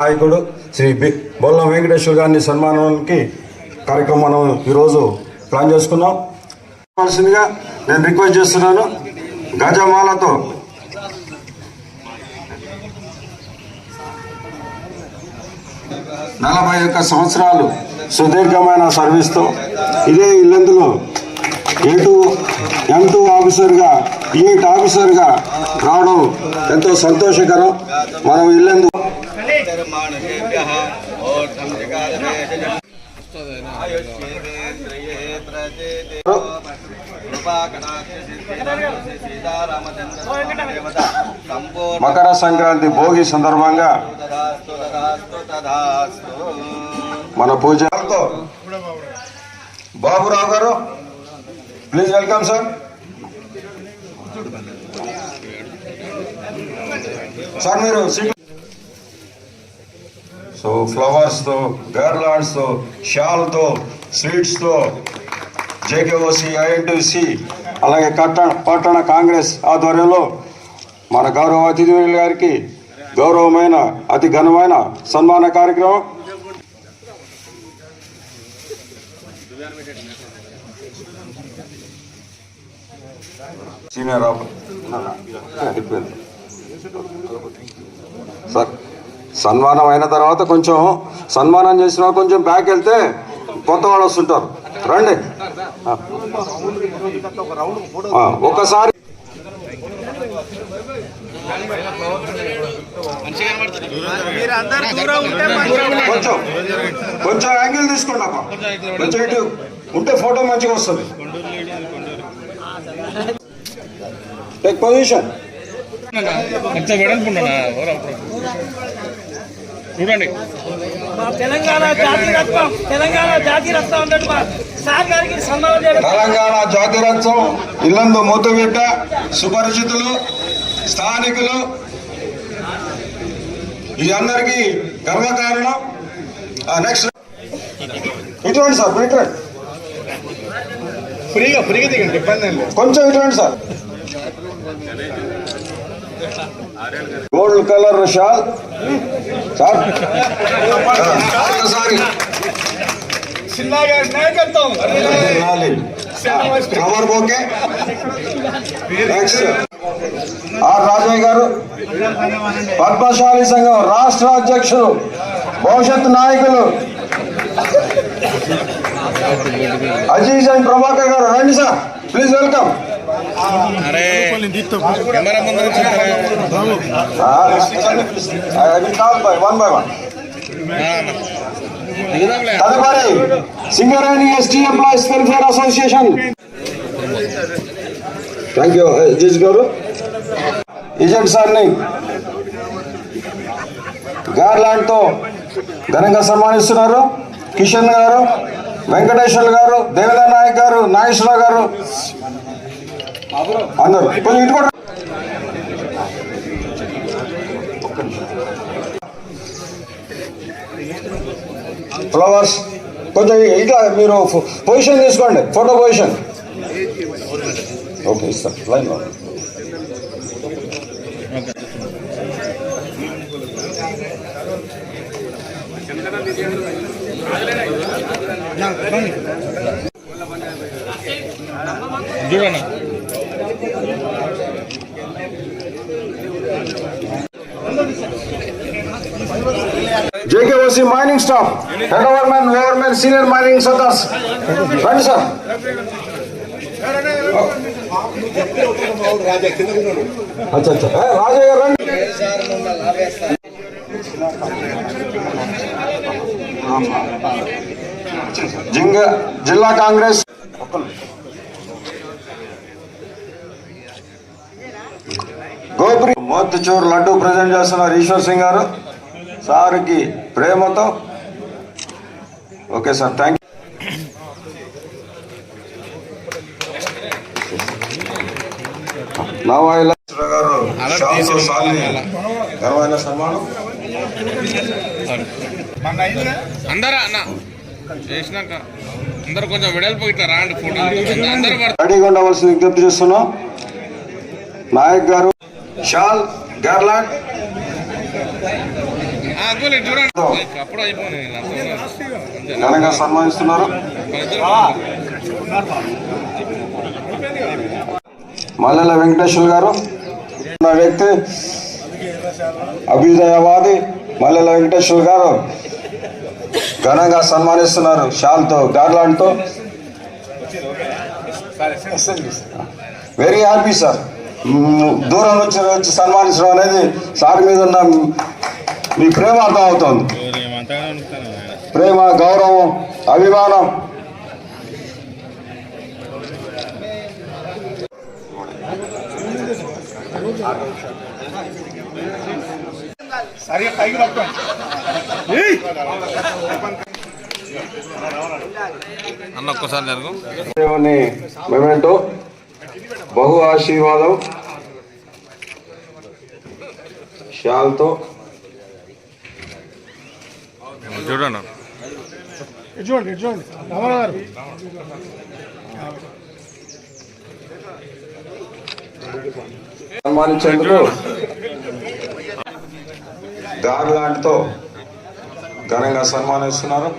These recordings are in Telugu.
నాయకుడు శ్రీ బి బొల్ల వెంకటేశ్వర గారిని సన్మానానికి కార్యక్రమం మనం ఈరోజు ప్లాన్ చేసుకున్నాం. కావాల్సిందిగా నేను రిక్వెస్ట్ చేస్తున్నాను. గజమాలతో నలభై ఒక్క సంవత్సరాలు సుదీర్ఘమైన సర్వీస్తో ఇదే ఇల్లందులో ఏ టూ ఆఫీసర్గా ఈఎయిట్ ఆఫీసర్గా రావడం ఎంతో సంతోషకరం. మనం ఇల్లెందు మకర సంక్రాంతి భోగి సందర్భంగా మన పూజ బాబురావు గారు ప్లీజ్ వెల్కమ్ సార్ సార్ మీరు సో ఫ్లవర్స్తో గర్లాడ్స్తో షాల్తో స్వీట్స్తో జేకేఓసి ఐఎన్టీసీ అలాగే కట్టణ పట్టణ కాంగ్రెస్ ఆధ్వర్యంలో మన గౌరవ అతిథి గారికి గౌరవమైన అతి ఘనమైన సన్మాన కార్యక్రమం. సీనియర్ అయిపోయింది సార్ సన్మానం అయిన తర్వాత కొంచెం సన్మానం చేసిన కొంచెం బ్యాక్ వెళ్తే కొత్త వాళ్ళు వస్తుంటారు. రండి. ఒకసారి కొంచెం కొంచెం యాంగిల్ తీసుకోండి అప్ప కొంచెం ఇటు ఉంటే ఫోటో మంచిగా వస్తుంది. టేక్ పొజిషన్ వెడల్పుండనా చూడండి. మా తెలంగాణ జాతి రత్నం తెలంగాణ జాతి రత్నం అన్నట్టు మా సార్ గారికి సన్మానం చేయడం. తెలంగాణ జాతిరత్వం ఇల్లందు మూతబిడ్డ సుపరిచితులు స్థానికులు. ఇది అందరికీ గర్వకారణం. నెక్స్ట్ ఇటువంటి సార్ ఇటువంటి ఫ్రీగా ఫ్రీగా దిగండి ఇబ్బంది కొంచెం ఇటువంటి sir. Gold colour shawl sir ఒకసారి చిన్నగా నాయకత్వం cover okay next R Rajaiah గారు పద్మశాలి సంఘం రాష్ట్ర అధ్యక్షులు భవిష్యత్ నాయకులు అజీజ్ అండ్ ప్రభాకర్ గారు రండి సార్ ప్లీజ్ వెల్కమ్ అరే కెమెరా ముందు వన్ బై వన్ దిగుదాంలే తదుపరి Singareni ST employees welfare association thank you Aziz గారు ఏజెంట్ సార్ని గార్లాండ్తో ఘనంగా సన్మానిస్తున్నారు కిషన్ గారు వెంకటేశ్వర్ గారు దేవేంద్ర నాయక్ గారు నాగేశ్వరరావు గారు అన్నారు. కొంచెం ఇటు కూడా ఫ్లవర్స్ కొంచెం ఇట్లా మీరు పొజిషన్ తీసుకోండి. ఫోటో పొజిషన్ ఓకే సార్ లైన్లో చూడండి JKOC mining staff head overmen senior mining sirdars రండి సార్. అచ్చా అచ్చా. రాజయ్య గారు రండి. జింగ జిల్లా కాంగ్రెస్. గోపురి మోత్చూర్ లడ్డు ప్రజెంట్ చేస్తున్నారు ఈశ్వర్ సింగ్ గారు. సార్కి ప్రేమతో. ఓకే సార్ థ్యాంక్ నవాయిల గారు షాపు సాల్ని ఘనమైన సన్మానం. అందరా అన్న? చేసినాక అందరు కొంచెం వెడల్పు ఇట్లా రాండి ఫోటో అందరూ పడతారు రెడీగా ఉండవలసింది విజ్ఞప్తి చేస్తున్నాం. నాయక్ గారు షాల్ గార్లాండ్ ఘనంగా సన్మానిస్తున్నారు. మల్లెల వెంకటేశ్వర గారు. వ్యక్తి అభ్యుదయవాది మల్లెల వెంకటేశ్వర గారు. ఘనంగా సన్మానిస్తున్నారు షాల్తో గార్లాండ్తో. వెరీ హ్యాపీ సార్ దూరం నుంచి వచ్చి సన్మానించడం అనేది సార్ మీద ఉన్న మీ ప్రేమ అర్థం అవుతుంది ప్రేమ గౌరవం అభిమానం. అన్న ఒక్కసారి జరుగు. దేవుని మెమెంటో బహు ఆశీర్వాదం. షాల్తో చూడండి. చూడండి చూడండి. రామారావు గారు. సన్మానించేందుకు గార్లాండ్తో ఘనంగా సన్మానిస్తున్నారు.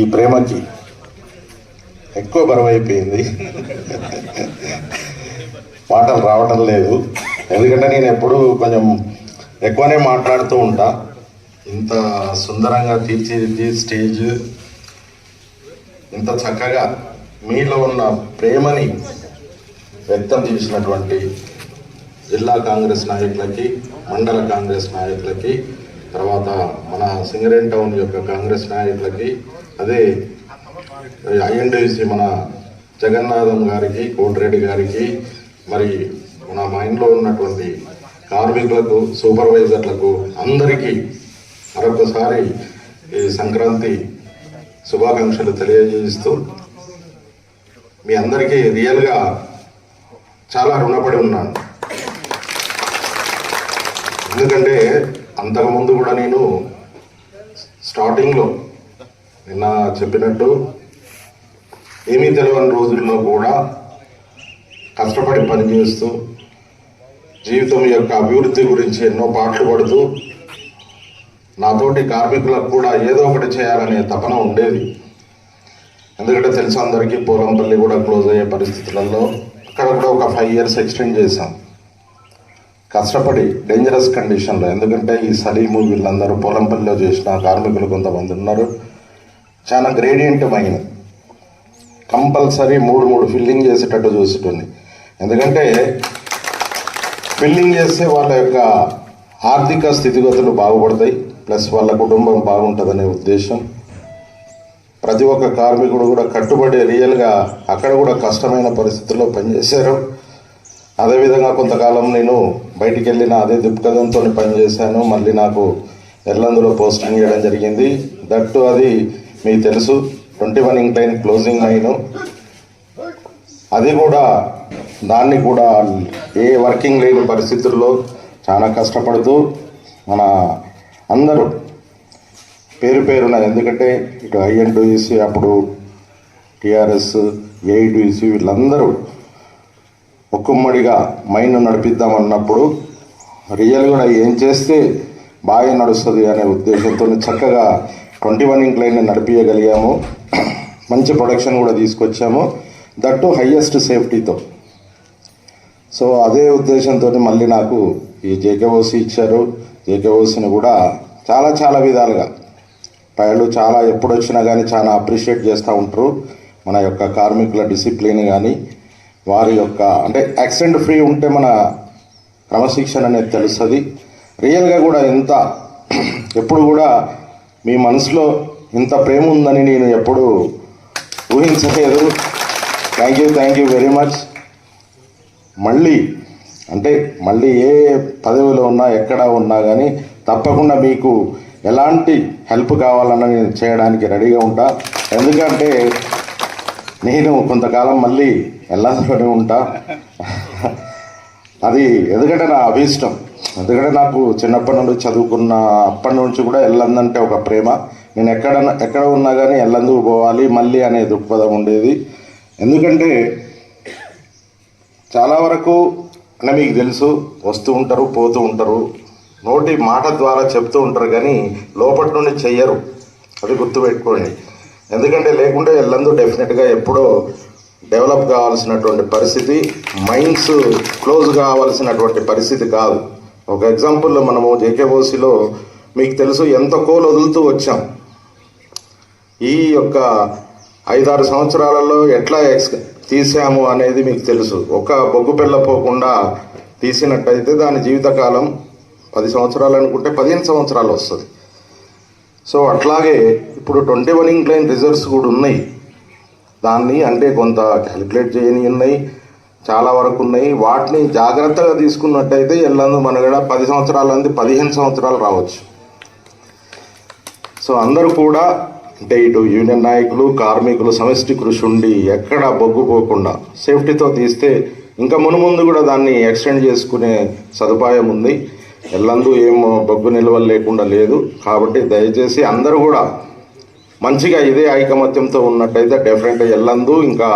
ఈ ప్రేమకి ఎక్కువ బరువు అయిపోయింది మాటలు రావటం లేదు. ఎందుకంటే నేను ఎప్పుడు కొంచెం ఎక్కువనే మాట్లాడుతూ ఉంటా. ఇంత సుందరంగా తీర్చిదిద్ది స్టేజ్ ఇంత చక్కగా మీలో ఉన్న ప్రేమని వ్యక్తం చేసినటువంటి జిల్లా కాంగ్రెస్ నాయకులకి మండల కాంగ్రెస్ నాయకులకి తర్వాత మన సింగరేన్ టౌన్ యొక్క కాంగ్రెస్ నాయకులకి అదే ఐఎన్డిసి మన జగన్నాథం గారికి కోటిరెడ్డి గారికి మరి మన మైండ్లో ఉన్నటువంటి కార్మికులకు సూపర్వైజర్లకు అందరికీ మరొకసారి ఈ సంక్రాంతి శుభాకాంక్షలు తెలియజేస్తూ మీ అందరికీ రియల్గా చాలా రుణపడి ఉన్నాను. ఎందుకంటే అంతకుముందు కూడా నేను స్టార్టింగ్లో నిన్న చెప్పినట్టు ఏమీ తెలియని రోజుల్లో కూడా కష్టపడి పనిచేస్తూ జీవితం యొక్క అభివృద్ధి గురించి ఎన్నో పాటలు పడుతూ నాతోటి కార్మికులకు కూడా ఏదో ఒకటి చేయాలనే తపన ఉండేది. ఎందుకంటే తెలుసు అందరికీ పోలంపల్లి కూడా క్లోజ్ అయ్యే పరిస్థితులలో అక్కడ కూడా ఒక ఫైవ్ ఇయర్స్ ఎక్స్టెండ్ చేశాం. కష్టపడి డేంజరస్ కండిషన్లో ఎందుకంటే ఈ సలీము వీళ్ళందరూ పొలంపల్లిలో చేసిన కార్మికులు కొంతమంది ఉన్నారు. చాలా గ్రేడియంట్ మైన్ కంపల్సరీ మూడు మూడు ఫిల్లింగ్ చేసేటట్టు చూసేటండి ఎందుకంటే ఫిల్లింగ్ చేస్తే వాళ్ళ యొక్క ఆర్థిక స్థితిగతులు బాగుపడతాయి ప్లస్ వాళ్ళ కుటుంబం బాగుంటుందనే ఉద్దేశం. ప్రతి ఒక్క కార్మికుడు కూడా కట్టుబడి రియల్గా అక్కడ కూడా కష్టమైన పరిస్థితుల్లో పనిచేశారు. అదేవిధంగా కొంతకాలం నేను బయటికి వెళ్ళిన అదే దిప్కదంతో పనిచేశాను. మళ్ళీ నాకు ఎల్లందులో పోస్టింగ్ చేయడం జరిగింది. దట్టు అది మీకు తెలుసు. ట్వంటీ వన్ ఇంక్లైన్ క్లోజింగ్ అయిన అది కూడా దాన్ని కూడా ఏ వర్కింగ్ లేని పరిస్థితుల్లో చాలా కష్టపడుతూ మన అందరూ పేరు పేరున ఎందుకంటే ఇటు ఐఎన్టీసీ అప్పుడు టిఆర్ఎస్ ఏఐటీసీ వీళ్ళందరూ ఒక్కమ్మడిగా మైండ్ నడిపిద్దామన్నప్పుడు రియల్ కూడా ఏం చేస్తే బాగా నడుస్తుంది అనే ఉద్దేశంతో చక్కగా ట్వంటీ వన్ ఇంక్లైన్ నడిపించగలిగాము మంచి ప్రొడక్షన్ కూడా తీసుకొచ్చాము. That highest సేఫ్టీతో. సో అదే ఉద్దేశంతో మళ్ళీ నాకు ఈ జేకేఓసి ఇచ్చారు. జేకేఓసిని కూడా చాలా చాలా విధాలుగా. పైలు చాలా ఎప్పుడు వచ్చినా కానీ చాలా అప్రిషియేట్ చేస్తూ ఉంటారు. మన యొక్క కార్మికుల డిసిప్లిన్ కానీ వారి యొక్క అంటే యాక్సిడెంట్ ఫ్రీ ఉంటే మన క్రమశిక్షణ అనేది తెలుస్తుంది. రియల్గా కూడా ఎంత ఎప్పుడు కూడా మీ మనసులో ఇంత ప్రేమ ఉందని నేను ఎప్పుడు ఊహించలేదు. Thank you thank you very much మళ్ళీ అంటే మళ్ళీ ఏ పదవిలో ఉన్నా ఎక్కడ ఉన్నా కానీ తప్పకుండా మీకు ఎలాంటి హెల్ప్ కావాలన్నా నేను చేయడానికి రెడీగా ఉంటా. ఎందుకంటే నేను కొంతకాలం మళ్ళీ ఎల్లాంలోనే ఉంటా. అది ఎందుకంటే నా అభీష్టం. ఎందుకంటే నాకు చిన్నప్పటి నుండి చదువుకున్న అప్పటి నుంచి కూడా ఎల్లందంటే ఒక ప్రేమ. నేను ఎక్కడ ఎక్కడ ఉన్నా కానీ ఎల్లందుకు పోవాలి మళ్ళీ అనే దృక్పథం ఉండేది. ఎందుకంటే చాలా వరకు అంటే మీకు తెలుసు వస్తూ ఉంటారు పోతూ ఉంటారు. నోటి మాట ద్వారా చెప్తూ ఉంటారు కానీ లోపటి నుండి చెయ్యరు. అది గుర్తుపెట్టుకోండి. ఎందుకంటే లేకుంటే ఎల్లందు డెఫినెట్గా ఎప్పుడో డెవలప్ కావాల్సినటువంటి పరిస్థితి మైండ్స్ క్లోజ్ కావాల్సినటువంటి పరిస్థితి కాదు. ఒక ఎగ్జాంపుల్లో మనము జేకేఓసిలో మీకు తెలుసు ఎంత కోలు వదులుతూ వచ్చాం. ఈ యొక్క ఐదారు సంవత్సరాలలో ఎట్లా ఎక్స్ తీసాము అనేది మీకు తెలుసు. ఒక బొగ్గు పిల్ల పోకుండా తీసినట్టయితే దాని జీవితకాలం పది సంవత్సరాలు అనుకుంటే పదిహేను సంవత్సరాలు వస్తుంది. సో అట్లాగే ఇప్పుడు ట్వంటీ వన్ ఇంక్లైన్ రిజర్వ్స్ కూడా ఉన్నాయి. దాన్ని అంటే కొంత క్యాలిక్యులేట్ చేయని ఉన్నాయి. చాలా వరకు ఉన్నాయి. వాటిని జాగ్రత్తగా తీసుకున్నట్టయితే ఎల్లందు మనగడ పది సంవత్సరాల నుండి పదిహేను సంవత్సరాలు రావచ్చు. సో అందరూ కూడా అంటే ఇటు యూనియన్ నాయకులు కార్మికులు సమష్టి కృషి ఉండి ఎక్కడ బొగ్గు పోకుండా సేఫ్టీతో తీస్తే ఇంకా మునుముందు కూడా దాన్ని ఎక్స్టెండ్ చేసుకునే సదుపాయం ఉంది. ఎల్లందు ఏం బొగ్గు నిల్వలు లేకుండా లేదు. కాబట్టి దయచేసి అందరూ కూడా మంచిగా ఇదే ఐకమత్యంతో ఉన్నట్టయితే డెఫినెట్గా ఎల్లందు ఇంకా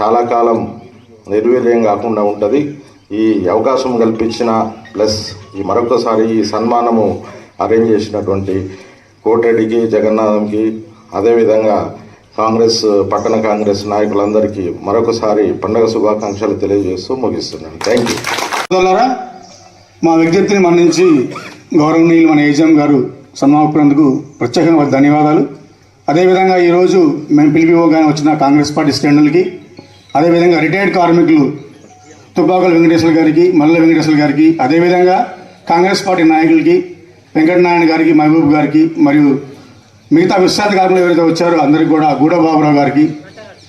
చాలా కాలం నిర్వీర్యం కాకుండా ఉంటుంది. ఈ అవకాశం కల్పించిన ప్లస్ ఈ మరొకసారి ఈ సన్మానము అరేంజ్ చేసినటువంటి కోటరెడ్డికి జగన్నాథంకి అదేవిధంగా కాంగ్రెస్ పట్టణ కాంగ్రెస్ నాయకులందరికీ మరొకసారి పండగ శుభాకాంక్షలు తెలియజేస్తూ ముగిస్తున్నాను. థ్యాంక్ యూ మా విజ్ఞప్తిని మన్నించి గౌరవనీయులు మన ఏజీఎం గారు సన్మానినందుకు ప్రత్యేకంగా ధన్యవాదాలు. అదేవిధంగా ఈరోజు మేము పిలిపివ్వగానే వచ్చిన కాంగ్రెస్ పార్టీ శ్రేణులకి అదేవిధంగా రిటైర్డ్ కార్మికులు తుబ్బాకుల వెంకటేశ్వర గారికి మల్ల వెంకటేశ్వర గారికి అదేవిధంగా కాంగ్రెస్ పార్టీ నాయకులకి వెంకటనారాయణ గారికి మహబూబ్ గారికి మరియు మిగతా విశ్రాంతి కార్మికులు ఎవరైతే వచ్చారో అందరికీ కూడా గూడబాబురావు గారికి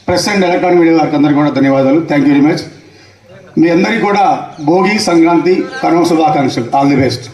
ప్రెస్ అండ్ ఎలక్ట్రానిక్ మీడియా వారికి అందరికీ కూడా ధన్యవాదాలు. థ్యాంక్ యూ వెరీ మచ్ మీ అందరికీ కూడా భోగి సంక్రాంతి కనుమ శుభాకాంక్షలు. All the best